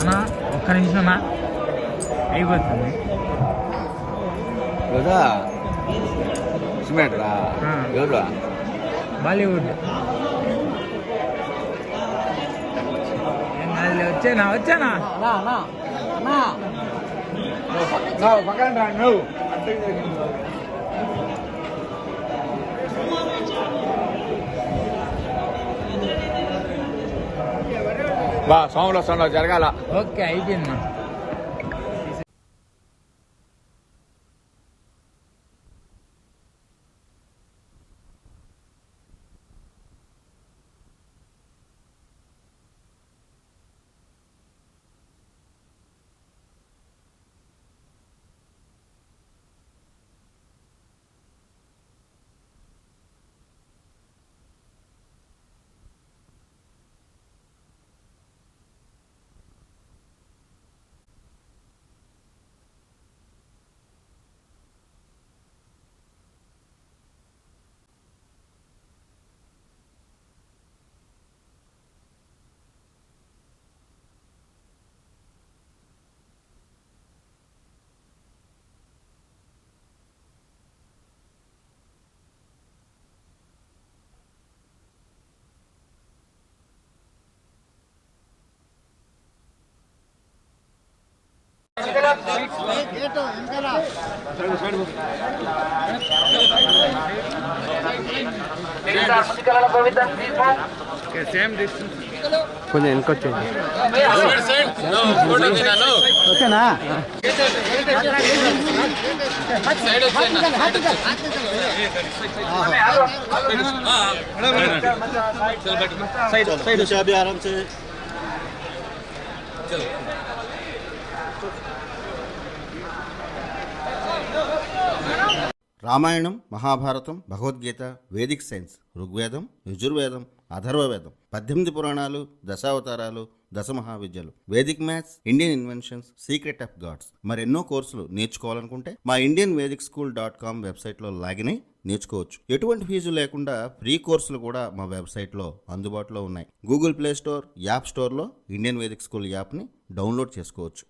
అన్నా ఒక్క నిమిషం అన్నా అయిపోతుంది కదా సిమెంట్ రా ఆ. ఎవరు బాలీవుడ్ ఏం కాదులే, వచ్చానా వచ్చానా పక్కన సోమరసంలో బా జరగాల. ఓకే అయిపోయింది కొంచెం వెనకొచ్చేయండి ఓకేనా साइड से अभी आराम से రామాయణం మహాభారతం భగవద్గీత వేదిక్ సైన్స్ ఋగ్వేదం యజుర్వేదం అథర్వవేదం పద్దెనిమిది పురాణాలు దశావతారాలు దశ మహావిద్యలు vedic maths Indian inventions secret of gods. మరెన్నో కోర్సులు నేర్చుకోవాలనుకుంటే మా Indian vedic school dot com వెబ్సైట్లో లాగిన్ అయి నేర్చుకోవచ్చు. ఎటువంటి ఫీజు లేకుండా ఫ్రీ కోర్సులు కూడా మా వెబ్సైట్లో అందుబాటులో ఉన్నాయి. గూగుల్ ప్లే స్టోర్ యాప్ స్టోర్లో ఇండియన్ వేదిక్ స్కూల్ యాప్ని డౌన్లోడ్ చేసుకోవచ్చు.